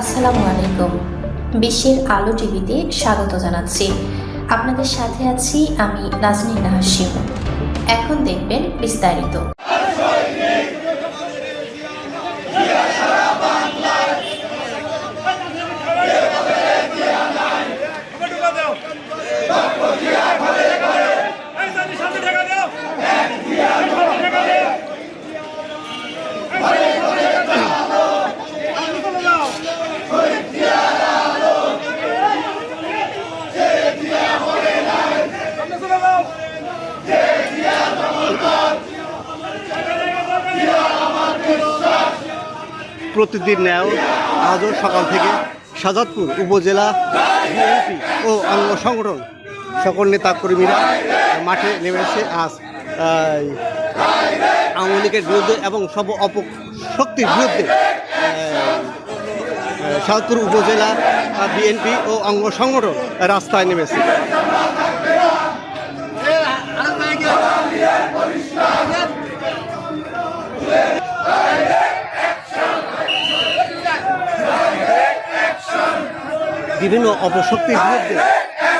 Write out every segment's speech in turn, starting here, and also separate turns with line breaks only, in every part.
আসসালামু আলাইকুম। বিশ্বের আলো টিভিতে স্বাগত জানাচ্ছি। আপনাদের সাথে আছি আমি নাজনীন নাহাসিম এখন দেখবেন বিস্তারিত।
প্রতিদিন ন্যায় আজও সকাল থেকে সাজাদপুর উপজেলা বিএনপি ও অঙ্গ সংগঠন সকল নেতা কর্মীরা মাঠে নেমেছে আজ আওয়ামী লীগের বিরুদ্ধে এবং সব অপশক্তির বিরুদ্ধে সাজাদপুর উপজেলা বিএনপি ও অঙ্গ সংগঠন রাস্তায় নেমেছে। বিভিন্ন অপশক্তির বিরুদ্ধে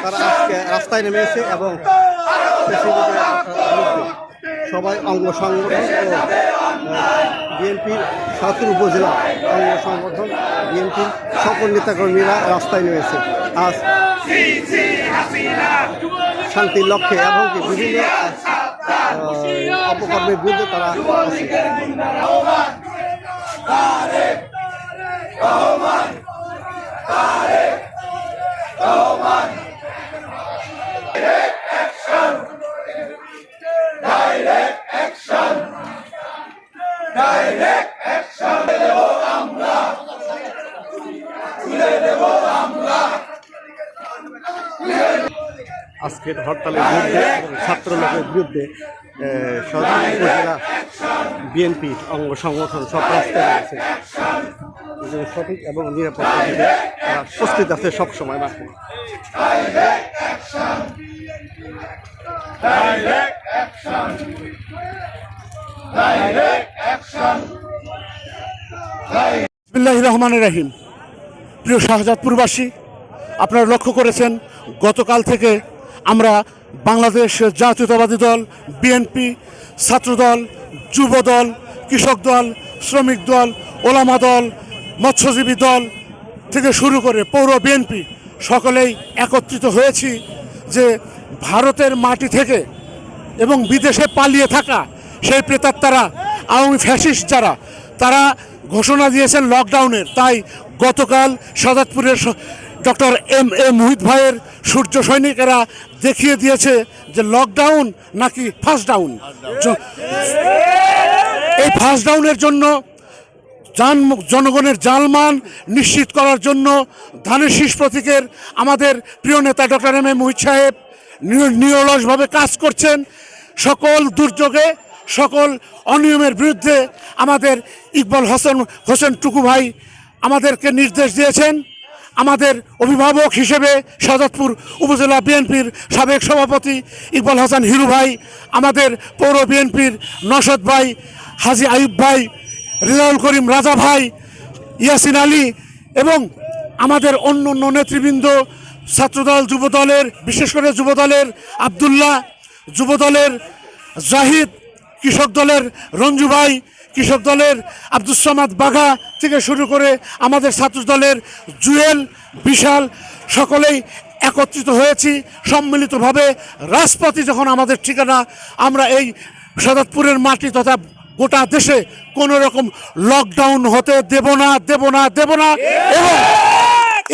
তারা আজকে রাস্তায় নেমেছে এবং সবাই অঙ্গ সংগঠন ও বিএনপির সাতুর উপজেলা অঙ্গ সংগঠন বিএনপির সকল নেতাকর্মীরা রাস্তায় নেমেছে। আজ শান্তির লক্ষ্যে এবং কি বিভিন্ন অপকর্মের বিরুদ্ধে তারা আছে। আজকের হরতালের বিরুদ্ধে এবং ছাত্র লোকের বিরুদ্ধে বিএনপি অঙ্গ সংগঠন সব রাস্তায় রয়েছে সঠিক এবং নিরাপত্তা দিতে তারা প্রস্তুত আছে সবসময় মাঠে
বিসমিল্লাহ রহমান রাহিম। প্রিয় শাহজাদপুরবাসী, আপনারা লক্ষ্য করেছেন, গতকাল থেকে আমরা বাংলাদেশ জাতীয়তাবাদী দল, বিএনপি, ছাত্রদল যুব দল কৃষক দল, শ্রমিক দল, ওলামা দল, মৎস্যজীবী দল থেকে শুরু করে পৌর বিএনপি সকলেই একত্রিত হয়েছি যে ভারতের মাটি থেকে এবং বিদেশে পালিয়ে থাকা সেই প্রেতাত্মারা, আওয়ামী ফ্যাসিস্ট যারা, তারা ঘোষণা দিয়েছেন লকডাউনের। তাই গতকাল সাদাতপুরের ডক্টর এম এ মুহিত ভাইয়ের সূর্য সৈনিকেরা দেখিয়ে দিয়েছে যে লকডাউন নাকি ফার্স্ট ডাউন। এই ফার্স্ট ডাউনের জন্য যান জনগণের জালমান নিশ্চিত করার জন্য ধানের শীষ প্রতীকের আমাদের প্রিয় নেতা ডক্টর এম এ মুহিত সাহেব নির- নিরলসভাবে কাজ করছেন। সকল দুর্যোগে, সকল অনিয়মের বিরুদ্ধে আমাদের ইকবাল হোসেন হোসেন টুকু ভাই আমাদেরকে নির্দেশ দিয়েছেন। আমাদের অভিভাবক হিসেবে সাজাদপুর উপজেলা বিএনপির সাবেক সভাপতি ইকবাল হাসান হিরু ভাই, আমাদের পৌর বিএনপির নসদ ভাই, হাজি আইব ভাই, রেজাউল করিম রাজা ভাই, ইয়াসিন আলী এবং আমাদের অন্য অন্য নেতৃবৃন্দ, ছাত্রদল, যুবদলের, বিশেষ করে যুবদলের আবদুল্লাহ, যুবদলের জাহিদ কৃষক দলের রঞ্জু ভাই, কৃষক দলের আব্দুল সামাদ বাঘা থেকে শুরু করে আমাদের ছাত্র দলের জুয়েল, বিশাল, সকলেই একত্রিত হয়েছি। সম্মিলিতভাবে রাজপথে যখন আমাদের ঠিকানা, আমরা এই সদতপুরের মাটি তথা গোটা দেশে কোনো রকম লকডাউন হতে দেব না দেব না দেব না। এবং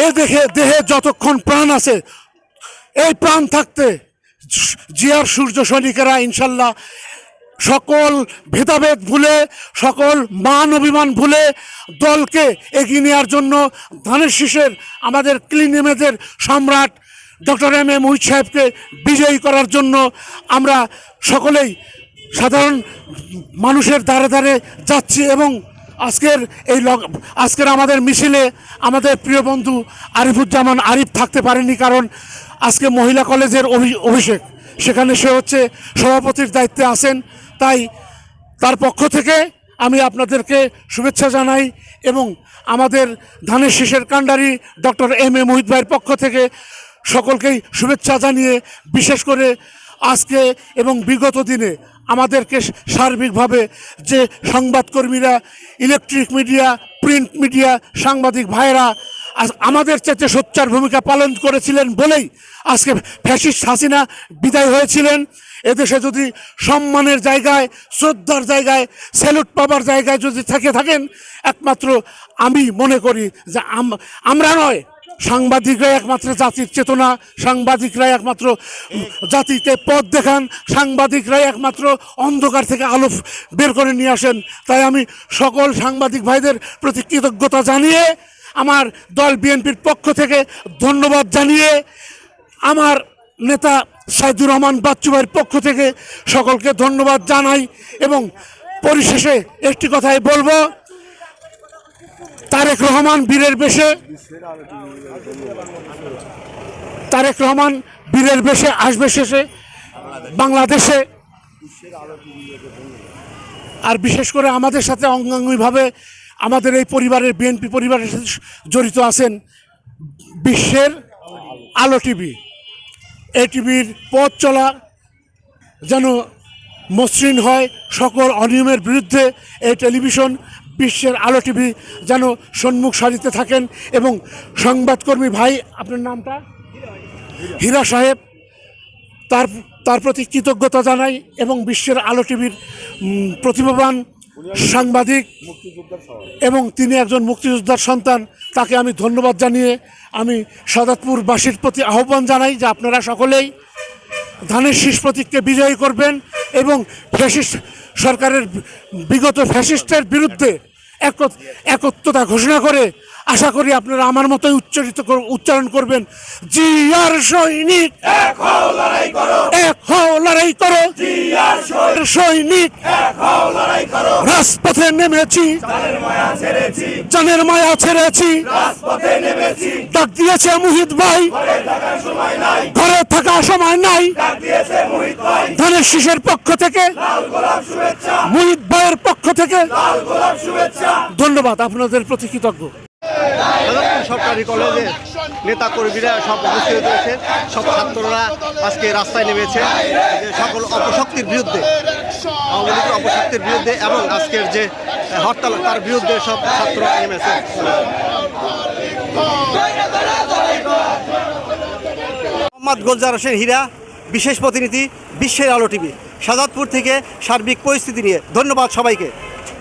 এ দেখে দেহে যতক্ষণ প্রাণ আছে, এই প্রাণ থাকতে জিয়ার সূর্য সৈনিকেরা ইনশাল্লাহ সকল ভেদাভেদ ভুলে, সকল মান অভিমান ভুলে দলকে এগিয়ে নেওয়ার জন্য ধানের শীষের আমাদের ক্লিনিমেদের সম্রাট ডক্টর এম এ মুহিত সাহেবকে বিজয়ী করার জন্য আমরা সকলেই সাধারণ মানুষের দ্বারে দ্বারে যাচ্ছি এবং আজকের এই আজকের আমাদের মিছিলে আমাদের প্রিয় বন্ধু আরিফুজ্জামান আরিফ থাকতে পারেনি কারণ আজকে মহিলা কলেজের অভি- অভিষেক। সেখানে সে হচ্ছে সভাপতির দায়িত্বে আছেন। তাই তার পক্ষ থেকে আমি আপনাদেরকে শুভেচ্ছা জানাই এবং আমাদের ধানের শীষের কাণ্ডারি ডক্টর এম এ মোহিত ভাইয়ের পক্ষ থেকে সকলকেই শুভেচ্ছা জানিয়ে বিশেষ করে আজকে এবং বিগত দিনে আমাদেরকে সার্বিকভাবে যে সংবাদকর্মীরা ইলেকট্রিক মিডিয়া প্রিন্ট মিডিয়া সাংবাদিক ভাইয়েরা আজ আমাদের চেয়ে সোচ্চার ভূমিকা পালন করেছিলেন বলেই আজকে ফ্যাসিস্ট হাসিনা বিদায় হয়েছিলেন। এদেশে যদি সম্মানের জায়গায়, শ্রদ্ধার জায়গায়, স্যালুট পাবার জায়গায় যদি থেকে থাকেন, একমাত্র আমি মনে করি যে আম- আমরা নয় সাংবাদিকরাই একমাত্র জাতির চেতনা সাংবাদিকরাই একমাত্র জাতিতে পথ দেখান সাংবাদিকরাই একমাত্র অন্ধকার থেকে আলো বের করে নিয়ে আসেন। তাই আমি সকল সাংবাদিক ভাইদের প্রতি কৃতজ্ঞতা জানিয়ে আমার দল বিএনপির পক্ষ থেকে ধন্যবাদ জানিয়ে আমার নেতা সাইদুর রহমান বাচ্চু ভাইয়ের পক্ষ থেকে সকলকে ধন্যবাদ জানাই এবং পরিশেষে একটি কথাই বলব, তারেক রহমান বীরের বেশে, তারেক রহমান বীরের বেশে আসবে শেষে বাংলাদেশে। আর বিশেষ করে আমাদের সাথে অঙ্গাঙ্গিভাবে আমাদের এই পরিবারের বিএনপি পরিবারের সাথে জড়িত আছেন বিশ্বের আলো টিভি। এই টিভির পথ চলা যেন মসৃণ হয় সকল অনিয়মের বিরুদ্ধে এই টেলিভিশন বিশ্বের আলো টিভি যেন সম্মুখ সারিতে থাকেন এবং সংবাদকর্মী ভাই, আপনার নামটা? হীরা সাহেব, তার তার প্রতি কৃতজ্ঞতা জানাই এবং বিশ্বের আলো টিভির প্রতিভাবান সাংবাদিক এবং তিনি একজন মুক্তিযোদ্ধার সন্তান তাকে আমি ধন্যবাদ জানিয়ে আমি সাদাতপুরবাসীর প্রতি আহ্বান জানাই যে আপনারা সকলেই ধানের শীষ প্রতীককে বিজয়ী করবেন এবং ফ্যাসিস্ট সরকারের বিগত ফ্যাসিস্টের বিরুদ্ধে একত- একত্রতা ঘোষণা করে আশা করি আপনারা আমার মতোই উচ্চারিত উচ্চারণ করবেন। জি আর সৈনিক এক হও লড়াই করো। সৈনিক। রাজপথে নেমেছি। জানের মায়া ছেড়েছি। ডাক দিয়েছে মুহিত ভাই। ঘরে থাকা সময় নাই। ধানের শীষের পক্ষ থেকে মুহিত ভাইয়ের পক্ষ থেকে। ধন্যবাদ আপনাদের প্রতি কৃতজ্ঞ।
সরকারি কলেজে নেতা কর্মীরা সব উপস্থিত হয়েছে সব ছাত্ররা আজকে রাস্তায় নেমেছে। সকল অপশক্তির বিরুদ্ধে, আওয়ামী লীগের অপশক্তির বিরুদ্ধে এবং আজকের যে হরতাল, তার বিরুদ্ধে সব ছাত্র নেমেছে। মোহাম্মদ গোলজার হোসেন হীরা, বিশেষ প্রতিনিধি, বিশ্বের আলো টিভি সাজাদপুর থেকে সার্বিক পরিস্থিতি নিয়ে। ধন্যবাদ সবাইকে।